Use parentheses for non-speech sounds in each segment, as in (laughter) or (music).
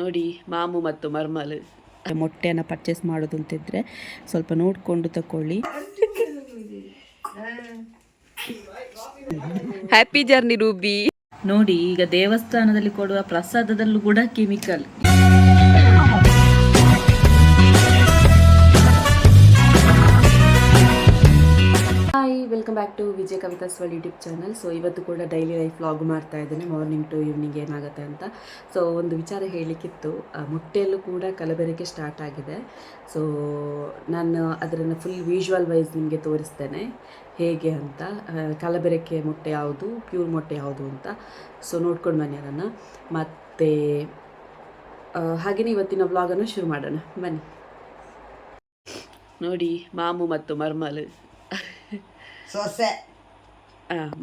ನೋಡಿ ಮಾಮು ಮತ್ತು ಮರ್ಮಲ್. ಮೊಟ್ಟೆಯನ್ನು ಪರ್ಚೇಸ್ ಮಾಡೋದು ಅಂತಿದ್ರೆ ಸ್ವಲ್ಪ ನೋಡಿಕೊಂಡು ತಕೊಳ್ಳಿ. ಹ್ಯಾಪಿ ಜರ್ನಿ ರೂಬಿ ನೋಡಿ ಈಗ ದೇವಸ್ಥಾನದಲ್ಲಿ ಕೊಡುವ ಪ್ರಸಾದದಲ್ಲೂ ಕೂಡ chemical. Hi welcome back to Vijaya Kavitha ಸ್ವಲ್ ಯೂಟ್ಯೂಬ್ ಚಾನಲ್ ಸೊ ಇವತ್ತು ಕೂಡ ಡೈಲಿ ಲೈಫ್ ವ್ಲಾಗ್ ಮಾಡ್ತಾ ಇದ್ದೇನೆ ಮಾರ್ನಿಂಗ್ ಟು ಈವ್ನಿಂಗ್ ಏನಾಗುತ್ತೆ ಅಂತ. ಸೊ ಒಂದು ವಿಚಾರ ಹೇಳಲಿಕ್ಕಿತ್ತು. ಮೊಟ್ಟೆಯಲ್ಲೂ ಕೂಡ ಕಲಬೆರಕೆ ಸ್ಟಾರ್ಟ್ ಆಗಿದೆ. ಸೊ ನಾನು ಅದನ್ನು ಫುಲ್ ವಿಜುವಲ್ ವೈಸ್ ನಿಮಗೆ ತೋರಿಸ್ತೇನೆ. ಹೇಗೆ ಅಂತ. ಕಲಬೆರಕೆ ಮೊಟ್ಟೆ ಯಾವುದು ಪ್ಯೂರ್ ಮೊಟ್ಟೆ ಯಾವುದು ಅಂತ. ಸೊ ನೋಡ್ಕೊಂಡು ಬನ್ನಿ ಅದನ್ನು. ಮತ್ತು ಹಾಗೆಯೇ ಇವತ್ತಿನ ವ್ಲಾಗನ್ನು ಶುರು ಮಾಡೋಣ. ಬನ್ನಿ. ನೋಡಿ, ಮಾಮು ಮತ್ತು ಮರ್ಮಲ್. ಸೊಸೆ.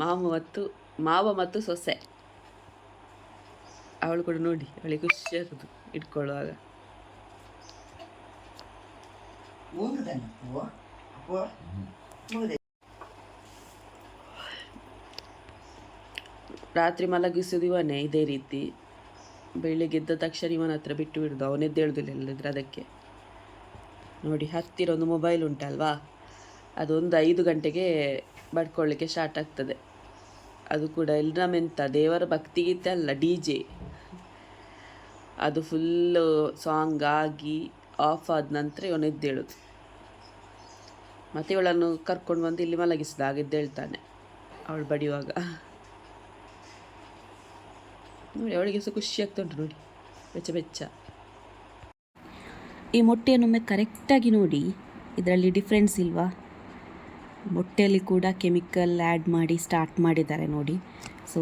ಮಾಮು ಮತ್ತು ಮಾವ ಮತ್ತು ಸೊಸೆ. ಅವಳು ಕೂಡ ನೋಡಿ ಅವಳಿಗೆ ಖುಷಿ ಇಟ್ಕೊಳ್ಳುವಾಗ. ರಾತ್ರಿ ಮಲಗಿಸೋದು ಇವನೇ ಇದೇ ರೀತಿ. ಬೆಳಿಗ್ಗೆ ಎದ್ದ ತಕ್ಷಣ ಇವನ ಹತ್ರ ಬಿಟ್ಟು ಬಿಡುದು ಅವನೆದ್ದೇಳುದಿಲ್ಲ ಇಲ್ಲದ್ರೆ ಅದಕ್ಕೆ. ನೋಡಿ ಹತ್ತಿರ ಒಂದು ಮೊಬೈಲ್ ಉಂಟಲ್ವಾ? ಅದೊಂದು ಐದು ಗಂಟೆಗೆ ಬಡ್ಕೊಳ್ಳಿಕ್ಕೆ ಸ್ಟಾರ್ಟ್ ಆಗ್ತದೆ. ಅದು ಕೂಡ ಮೆಂತ ದೇವರ ಭಕ್ತಿಗೀತೆ ಅಲ್ಲ, ಡಿ ಜೆ. ಅದು ಫುಲ್ಲು ಸಾಂಗ್ ಆಗಿ ಆಫ್ ಆದ ನಂತರ ಇವನು ಎದ್ದೇಳುದು. ಮತ್ತೆ ಇವಳನ್ನು ಕರ್ಕೊಂಡು ಬಂದು ಇಲ್ಲಿ ಮಲಗಿಸಿದ, ಹಾಗೆ ಎದ್ದೇಳ್ತಾನೆ ಅವಳು ಬಡಿಯುವಾಗ. ನೋಡಿ ಅವಳಿಗೆ ಸಹ ಖುಷಿ ಆಗ್ತಾ ಉಂಟು ನೋಡಿ, ಬೆಚ್ಚ ಬೆಚ್ಚ. ಈ ಮೊಟ್ಟೆಯನ್ನೊಮ್ಮೆ ಕರೆಕ್ಟಾಗಿ ನೋಡಿ, ಇದರಲ್ಲಿ ಡಿಫ್ರೆನ್ಸ್ ಇಲ್ವಾ? ಮೊಟ್ಟೆಯಲ್ಲಿ ಕೂಡ ಕೆಮಿಕಲ್ ಆ್ಯಡ್ ಮಾಡಿ ಸ್ಟಾರ್ಟ್ ಮಾಡಿದ್ದಾರೆ ನೋಡಿ. ಸೊ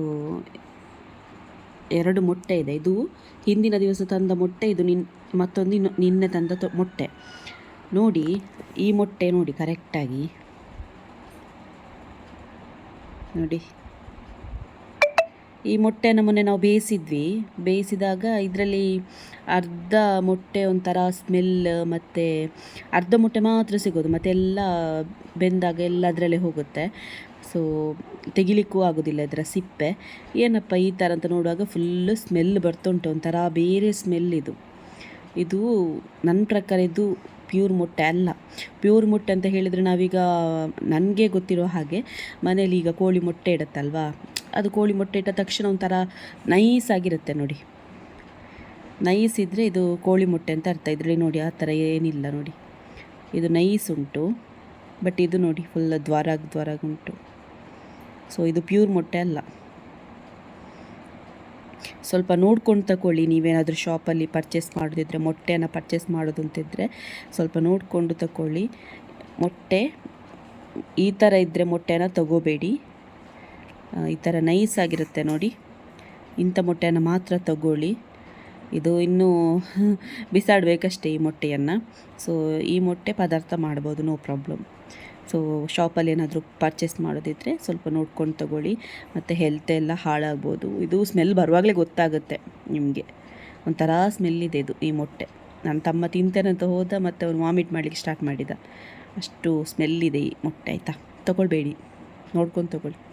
ಎರಡು ಮೊಟ್ಟೆ ಇದೆ. ಇದು ಹಿಂದಿನ ದಿವಸ ತಂದ ಮೊಟ್ಟೆ, ಇದು ನಿನ್, ಮತ್ತೊಂದು ನಿನ್ನೆ ತಂದ ಮೊಟ್ಟೆ. ನೋಡಿ, ಈ ಮೊಟ್ಟೆ ನೋಡಿ ಕರೆಕ್ಟಾಗಿ ನೋಡಿ. ಈ ಮೊಟ್ಟೆನ ಮೊನ್ನೆ ನಾವು ಬೇಯಿಸಿದ್ವಿ. ಬೇಯಿಸಿದಾಗ ಇದರಲ್ಲಿ ಅರ್ಧ ಮೊಟ್ಟೆ ಒಂಥರ ಸ್ಮೆಲ್ ಮತ್ತು ಅರ್ಧ ಮೊಟ್ಟೆ ಮಾತ್ರ ಸಿಗೋದು. ಮತ್ತು ಎಲ್ಲ ಬೆಂದಾಗ ಎಲ್ಲ ಅದರಲ್ಲೇ ಹೋಗುತ್ತೆ. ಸೊ ತೆಗಿಲಿಕ್ಕೂ ಆಗೋದಿಲ್ಲ ಇದರ ಸಿಪ್ಪೆ. ಏನಪ್ಪ ಈ ಥರ ಅಂತ ನೋಡುವಾಗ ಫುಲ್ಲು ಸ್ಮೆಲ್ ಬರ್ತುಂಟು. ಒಂಥರ ಬೇರೆ ಸ್ಮೆಲ್ ಇದು. ಇದು ನನ್ನ ಪ್ರಕಾರ ಇದು ಪ್ಯೂರ್ ಮೊಟ್ಟೆ ಅಲ್ಲ. ಪ್ಯೂರ್ ಮೊಟ್ಟೆ ಅಂತ ಹೇಳಿದರೆ ನಾವೀಗ ನನಗೆ ಗೊತ್ತಿರೋ ಹಾಗೆ ಮನೇಲಿ ಈಗ ಕೋಳಿ ಮೊಟ್ಟೆ ಇಡುತ್ತಲ್ವಾ? ಅದು ಕೋಳಿ ಮೊಟ್ಟೆ ಇಟ್ಟ ತಕ್ಷಣ ಒಂಥರ ನೈಸ್ ಆಗಿರುತ್ತೆ ನೋಡಿ. ನೈಸ್ ಇದ್ದರೆ ಇದು ಕೋಳಿ ಮೊಟ್ಟೆ ಅಂತ ಅರ್ಥ ಇದರಲ್ಲಿ ನೋಡಿ, ಆ ಥರ ಏನಿಲ್ಲ ನೋಡಿ. ಇದು ನೈಸ್ ಉಂಟು ಬಟ್ ಇದು ನೋಡಿ ಫುಲ್ ದ್ವಾರಾಗ ದ್ವಾರಾಗ ಉಂಟು. ಸೊ ಇದು ಪ್ಯೂರ್ ಮೊಟ್ಟೆ ಅಲ್ಲ. ಸ್ವಲ್ಪ ನೋಡ್ಕೊಂಡು ತಗೊಳ್ಳಿ ನೀವೇನಾದರೂ ಶಾಪಲ್ಲಿ ಪರ್ಚೇಸ್ ಮಾಡೋದಿದ್ರೆ ಮೊಟ್ಟೆಯನ್ನು ಪರ್ಚೇಸ್ ಮಾಡೋದು ಅಂತಿದ್ದರೆ ಸ್ವಲ್ಪ ನೋಡಿಕೊಂಡು ತಗೊಳ್ಳಿ ಮೊಟ್ಟೆ ಈ ಥರ ಇದ್ದರೆ ಮೊಟ್ಟೆನ ತಗೋಬೇಡಿ. ಈ ಥರ ನೈಸ್ ಆಗಿರುತ್ತೆ ನೋಡಿ. ಇಂಥ ಮೊಟ್ಟೆಯನ್ನು ಮಾತ್ರ ತಗೊಳ್ಳಿ. ಇದು ಇನ್ನೂ (laughs) ಬಿಸಾಡಬೇಕಷ್ಟೇ ಈ ಮೊಟ್ಟೆಯನ್ನು. ಸೊ ಈ ಮೊಟ್ಟೆ ಪದಾರ್ಥ ಮಾಡ್ಬೋದು ನೋ ಪ್ರಾಬ್ಲಮ್ ಸೊ ಶಾಪಲ್ಲಿ ಏನಾದರೂ ಪರ್ಚೇಸ್ ಮಾಡೋದಿದ್ರೆ ಸ್ವಲ್ಪ ನೋಡ್ಕೊಂಡು ತಗೊಳ್ಳಿ. ಮತ್ತು ಹೆಲ್ತ್ ಎಲ್ಲ ಹಾಳಾಗ್ಬೋದು. ಇದು ಸ್ಮೆಲ್ ಬರುವಾಗಲೇ ಗೊತ್ತಾಗುತ್ತೆ ನಿಮಗೆ. ಒಂಥರ ಸ್ಮೆಲ್ ಇದೆ ಇದು, ಈ ಮೊಟ್ಟೆ. ನನ್ನ ತಮ್ಮ ತಿಂತೇನಂತ ಹೋದ, ಮತ್ತು ಅವನು ವಾಮಿಟ್ ಮಾಡಲಿಕ್ಕೆ ಸ್ಟಾರ್ಟ್ ಮಾಡಿದ. ಅಷ್ಟು ಸ್ಮೆಲ್ ಇದೆ ಈ ಮೊಟ್ಟೆ, ಆಯಿತಾ? ತಗೊಳ್ಬೇಡಿ. ನೋಡ್ಕೊಂಡು ತಗೊಳ್ಳಿ.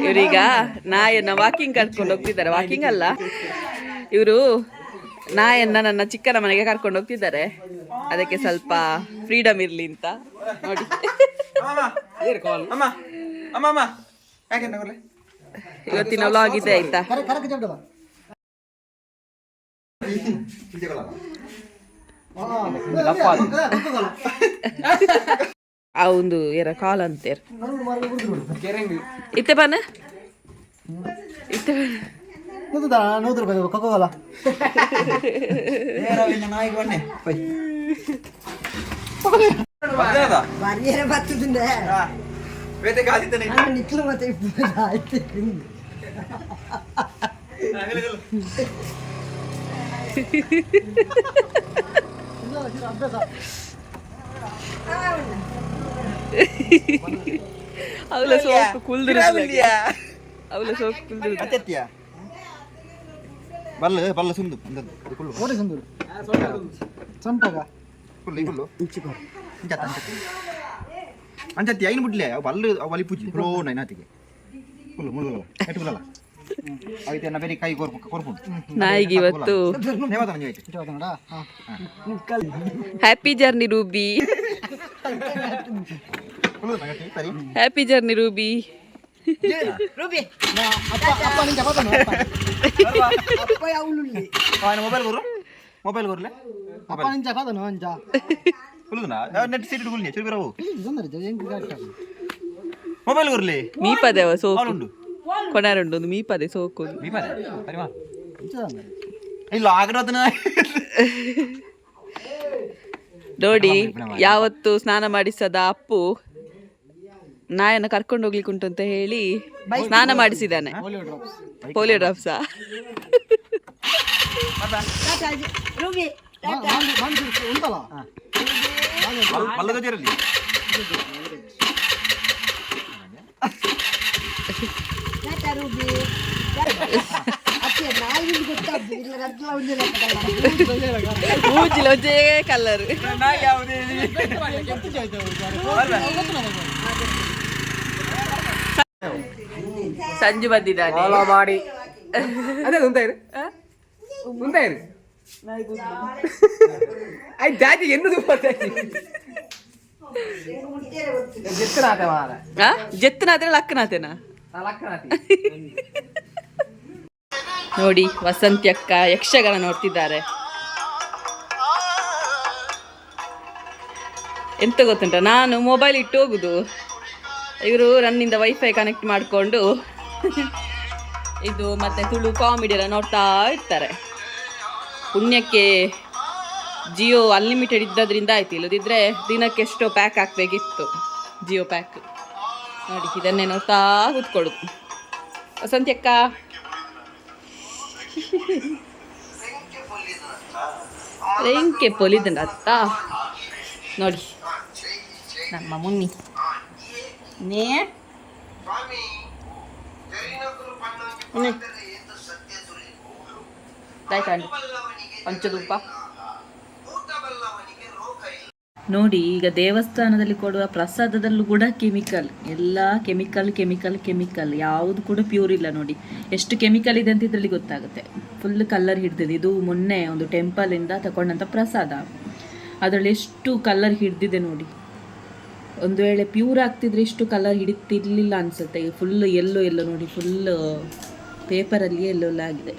ಇವರೀಗ ನಾಯನ್ನ ವಾಕಿಂಗ್ ಕರ್ಕೊಂಡು ಹೋಗ್ತಿದ್ದಾರೆ. ವಾಕಿಂಗ್ ಅಲ್ಲ. ಇವರು ನಾಯನ್ನ ನನ್ನ ಚಿಕ್ಕನ ಮನೆಗೆ ಕರ್ಕೊಂಡು ಹೋಗ್ತಿದ್ದಾರೆ. ಅದಕ್ಕೆ ಸ್ವಲ್ಪ ಫ್ರೀಡಮ್ ಇರ್ಲಿ ಅಂತ. ನೋಡಿ. ಇವತ್ತಿನ ವ್ಲಾಗ್ ಇದೆ ಆಯ್ತಾ? ಆ ಒಂದು ಏರ ಕಾಲ್ ಅಂತೇರ್ ಇತ್ತೆ ಬಾನ ಇತ್ತೆ ಬರ್ತದೆ. ನಿಕ್ಲು ಮತ್ತೆ ಆಯ್ತು. ಅವಳ ಸೋಕು ಕುಲ್ದಿರ ಅವಳ ಸೋಕು ಕುಲ್ದಿರ ಅತ್ತೆತ್ಯ ಬಲ್ಲ ಬಲ್ಲ ಸುಂದು ಅಂದದ್ದು ಕುಲ್ಲು ಓಡಿ ಸಂದೂರು ಸಂಪಗ ಕುಲ್ಲು ಕುಲ್ಲು ಅಂಚತ್ತ ಅಂಚತ್ತ ಅಂಚತ್ತಿ ಐನು ಬಿಡ್ಲೆ ಅವು ಬಲ್ಲು ಅವು ಬಲಿ ಪೂಜಿ ಫ್ಲೋ ನೈನಾತಿಗೆ ಕುಲ್ಲು ಮುಳುಗಲ್ಲ ಎಟ್ಟು ಕುಲ್ಲಲ್ಲ ಐತೆ ಬೇರೆ ಕೈ ಕೊರ್ಪು ಕೊರ್ಪು ನಾಯಿಗೆ ಇವತ್ತು. Happy journey Ruby happy journey Ruby mobile ಕೊರು mobile ಕೊರಲೆ ನೆಟ್ ಮೊಬೈಲ್ ಮೀಪದೇವ ಸೋಪ್. ಕೊನಾರುಂಡು ಒಂದು ಮೀಪದೆ ಸೋಕು ಇಲ್ಲ ನೋಡಿ ಯಾವತ್ತು ಸ್ನಾನ ಮಾಡಿಸದ ಅಪ್ಪು ನಾಯನ ಕರ್ಕೊಂಡು ಹೋಗ್ಲಿಕ್ಕೆ ಉಂಟು ಅಂತ ಹೇಳಿ ಸ್ನಾನ ಮಾಡಿಸಿದ್ದಾನೆ ಪೋಲಿಯೋ ಡ್ರಾಪ್ಸ ಮೂಜಿಲ್ ಒಜ್ಜೆ ಕಲರ್ ಸಂಜು ಬಂದಿದ್ದಾನೆ ಮಾಡಿ ಅದೇ ಮುಂತಾಯಿರು ಮುಂತಾಯಿರು ಆಯ್ತು ಜಾತಿ ಎನ್ನುದು ಜೆತ್ತನಾತೆ ಮಾರ ಜೆತ್ತನಾತೆ ಲಕ್ಕನಾತೆನಾ ನೋಡಿ, ವಸಂತಿ ಅಕ್ಕ ಯಕ್ಷಗಾನ ನೋಡ್ತಿದ್ದಾರೆ. ಎಂತ ಗೊತ್ತುಂಟ? ನಾನು ಮೊಬೈಲ್ ಇಟ್ಟು ಹೋಗುದು. ಇವರು ನನ್ನಿಂದ ವೈಫೈ ಕನೆಕ್ಟ್ ಮಾಡಿಕೊಂಡು ಇದು ಮತ್ತೆ ತುಳು ಕಾಮಿಡಿ ಎಲ್ಲ ನೋಡ್ತಾ ಇರ್ತಾರೆ. ಪುಣ್ಯಕ್ಕೆ ಜಿಯೋ ಅನ್ಲಿಮಿಟೆಡ್ ಇದ್ದದ್ರಿಂದ ಆಯ್ತು. ಇಲ್ಲದಿದ್ರೆ ದಿನಕ್ಕೆ ಎಷ್ಟೋ ಪ್ಯಾಕ್ ಹಾಕ್ಬೇಕಿತ್ತು ಜಿಯೋ ಪ್ಯಾಕ್ ನೋಡಿ ಇದನ್ನೇ ನೋಡ್ತಾ ಕೂತ್ಕೊಳ್ಳು ವಸಂತಿ ಅಕ್ಕ ರೆಂಕೆ ಪೊಲಿದಂಡ ಅತ್ತ ನೋಡಿ ನಮ್ಮ ಮುನ್ನಿ. ನೇ. ಆಯ್ತಾ ಅಂಡಿ? ಪಂಚಧೂಪ ನೋಡಿ, ಈಗ ದೇವಸ್ಥಾನದಲ್ಲಿ ಕೊಡುವ ಪ್ರಸಾದದಲ್ಲೂ ಕೂಡ ಕೆಮಿಕಲ್, ಎಲ್ಲ ಕೆಮಿಕಲ್ ಕೆಮಿಕಲ್ ಕೆಮಿಕಲ್, ಯಾವುದು ಕೂಡ ಪ್ಯೂರ್ ಇಲ್ಲ ನೋಡಿ. ಎಷ್ಟು ಕೆಮಿಕಲ್ ಇದೆ ಅಂತ ಇದರಲ್ಲಿ ಗೊತ್ತಾಗುತ್ತೆ. ಫುಲ್ ಕಲ್ಲರ್ ಹಿಡ್ದಿದೆ ಇದು ಮೊನ್ನೆ ಒಂದು ಟೆಂಪಲಿಂದ ತಗೊಂಡಂಥ ಪ್ರಸಾದ. ಅದರಲ್ಲಿ ಎಷ್ಟು ಕಲರ್ ಹಿಡ್ದಿದೆ ನೋಡಿ. ಒಂದು ವೇಳೆ ಪ್ಯೂರ್ ಆಗ್ತಿದ್ರೆ ಇಷ್ಟು ಕಲರ್ ಹಿಡಿತಿರ್ಲಿಲ್ಲ ಅನ್ಸುತ್ತೆ. ಫುಲ್ ಎಲ್ಲೋ ಎಲ್ಲೋ ನೋಡಿ ಫುಲ್ ಪೇಪರಲ್ಲಿ ಎಲ್ಲೋ ಎಲ್ಲ ಆಗಿದೆ.